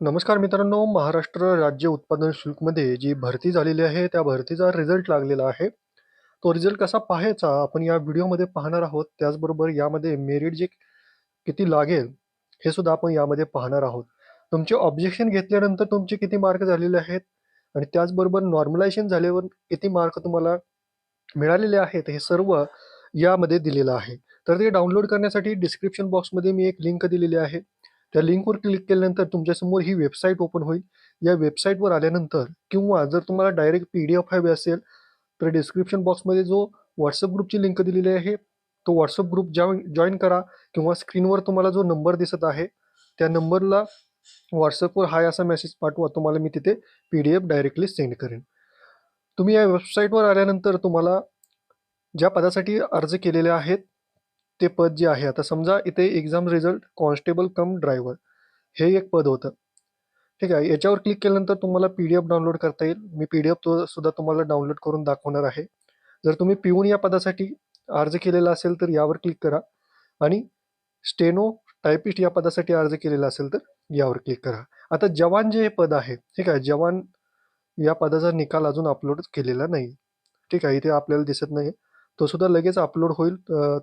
नमस्कार मित्रांनो महाराष्ट्र राज्य उत्पादन शुल्कमध्ये जी भरती झालेली आहे त्या भरतीचा रिझल्ट लागलेला आहे. तो रिझल्ट कसा पाहायचा आपण या व्हिडिओमध्ये पाहणार आहोत. त्याचबरोबर यामध्ये मेरिट जे किती लागेल हे सुद्धा आपण यामध्ये पाहणार आहोत. तुमचे ऑब्जेक्शन घेतल्यानंतर तुमचे किती मार्क झालेले आहेत आणि त्याचबरोबर नॉर्मलायझेशन झाल्यावर किती मार्क तुम्हाला मिळालेले आहेत हे सर्व यामध्ये दिलेलं आहे. तर ते डाउनलोड करण्यासाठी डिस्क्रिप्शन बॉक्समध्ये मी एक लिंक दिलेली आहे. त्या लिंकवर क्लिक केल्यानंतर तुमच्यासमोर ही वेबसाईट ओपन होईल. या वेबसाईटवर आल्यानंतर किंवा जर तुम्हाला डायरेक्ट पी डी एफ हवे असेल तर डिस्क्रिप्शन बॉक्समध्ये जो व्हॉट्सअप ग्रुपची लिंक दिलेली आहे तो व्हॉट्सअप ग्रुप जॉईन जॉईन करा किंवा स्क्रीनवर तुम्हाला जो नंबर दिसत आहे त्या नंबरला व्हॉट्सअपवर हाय असा मेसेज पाठवा तुम्हाला मी तिथे P D F directly send करेन. तुम्ही या वेबसाईटवर आल्यानंतर तुम्हाला ज्या पदासाठी अर्ज केलेले आहेत ते पद जे आहे आता समजा इथे exam result constable cum driver हे एक पद होतं. ठीक आहे याच्यावर क्लिक केल्यानंतर तुम्हाला पी डी एफ डाउनलोड करता येईल. मी पी डी एफ तो सुद्धा तुम्हाला डाउनलोड करून दाखवणार आहे. जर तुम्ही पिऊन या पदासाठी अर्ज केलेला असेल तर यावर क्लिक करा आणि स्टेनो टायपिस्ट या पदासाठी अर्ज केलेला असेल तर यावर क्लिक करा. आता जवान जे हे पद आहे ठीक आहे जवान या पदाचा निकाल अजून अपलोड केलेला नाही. ठीक आहे इथे आपल्याला दिसत नाही तो सुद्धा लगेच अपलोड होईल.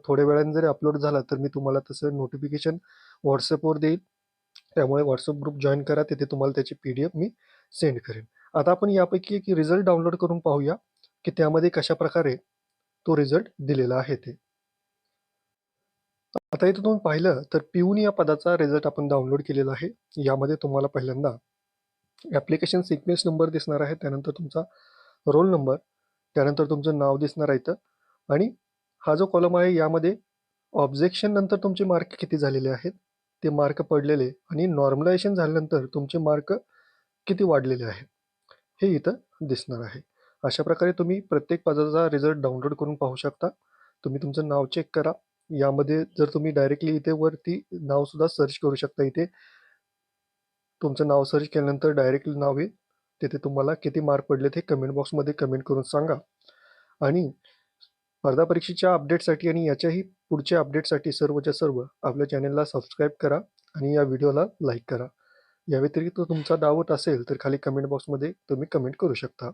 थोड्या वेळाने जरी अपलोड झाला तर मी तुम्हाला तसं नोटिफिकेशन व्हॉट्सअपवर देईल. त्यामुळे व्हॉट्सअप ग्रुप जॉईन करा. तिथे तुम्हाला त्याची पी डी एफ मी सेंड करेन. आता आपण यापैकी एक रिझल्ट डाउनलोड करून पाहूया की त्यामध्ये कशा प्रकारे तो रिझल्ट दिलेला आहे ते. आता इथं तुम्ही पाहिलं तर पिऊन या पदाचा रिझल्ट आपण डाउनलोड केलेला आहे. यामध्ये तुम्हाला पहिल्यांदा ॲप्लिकेशन सिक्वेन्स नंबर दिसणार आहे. त्यानंतर तुमचा रोल नंबर त्यानंतर तुमचं नाव दिसणार आहे इथं. आणि हा जो कॉलम आहे यामध्ये ऑब्जेक्शन नंतर तुमचे मार्क किती झालेले आहेत? ते मार्क पडलेले आणि नॉर्मलायझेशन झाल्यानंतर तुमचे मार्क किती वाढलेले आहेत? हे इथं दिसणार आहे. अशा प्रकारे तुम्ही प्रत्येक पदाचा रिझल्ट डाउनलोड करून पाहू शकता. तुम्ही तुमचं नाव चेक करा. यामध्ये जर तुम्ही डायरेक्टली इथे वरती नावसुद्धा सर्च करू शकता इथे. तुमचं नाव सर्च केल्यानंतर डायरेक्टली नाव येईल. तिथे तुम्हाला किती मार्क पडले ते कमेंट बॉक्समध्ये कमेंट करून सांगा. आणि स्पर्धा परीक्षेच्या अपडेटसाठी आणि याच्याही पुढच्या अपडेटसाठी सर्वच्या सर्व आपल्या चॅनलला सबस्क्राईब करा आणि या व्हिडिओला लाईक करा. या व्यतिरिक्त तुमचा डाऊट असेल तर खाली कमेंट बॉक्समध्ये तुम्ही कमेंट करू शकता.